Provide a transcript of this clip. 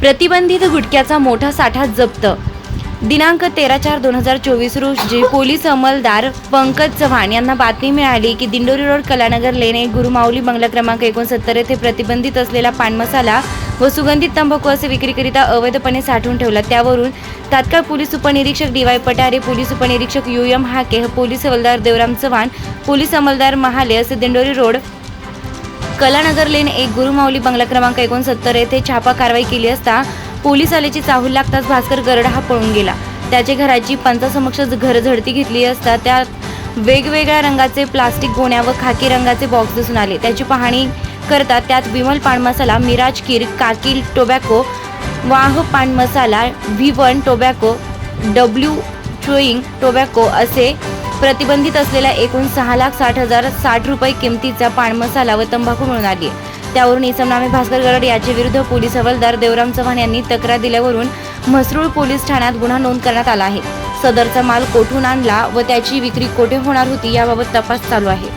प्रतिबंधित गुटख्याचा मोठा साठा जप्त. दिनांक तेरा चार दोन हजार चोवीस रोजी पोलीस अंमलदार पंकज चव्हाण यांना बातमी मिळाली की दिंडोरी रोड कलानगर लेणे गुरुमाऊली बंगला क्रमांक एकोणसत्तर येथे प्रतिबंधित असलेला पानमसाला व सुगंधित तंबाखू असे विक्रीकरिता अवैधपणे साठवून ठेवला. त्यावरून तात्काळ पोलीस उपनिरीक्षक डी वाय पटारे पोलीस उपनिरीक्षक यू एम हाके पोलीस हवालदार देवराम चव्हाण पोलीस अंमलदार महाले असे दिंडोरी रोड कलानगर लेन एक गुरुमाऊली बंगला क्रमांक एकोणसत्तर येथे छापा कारवाई केली असता पोलीस आल्याची चाहूल लागताच भास्कर गरड हा पळून गेला. त्याच्या घराची पंचासमक्ष घर झडती घेतली असता त्यात वेगवेगळ्या रंगाचे प्लास्टिक गोण्या व खाकी रंगाचे बॉक्स दिसून आले. त्याची पाहणी करता त्यात विमल पान मसाला मिराज किर काकील टोबॅको वाह पान मसाला V one tobacco W chewing tobacco असे प्रतिबंधित असलेल्या एकूण सहा लाख साठ हजार साठ रुपये किमतीचा पान मसाला व तंबाखू मिळून आली. त्यावरून इसमनामे भास्कर गरड याच्या विरुद्ध पोलीस हवालदार देवराम चव्हाण यांनी तक्रार दिल्यावरून म्हसरूळ पोलीस ठाण्यात गुन्हा नोंद करण्यात आला आहे. सदरचा माल कोठून आणला व त्याची विक्री कोठे होणार होती याबाबत तपास चालू आहे.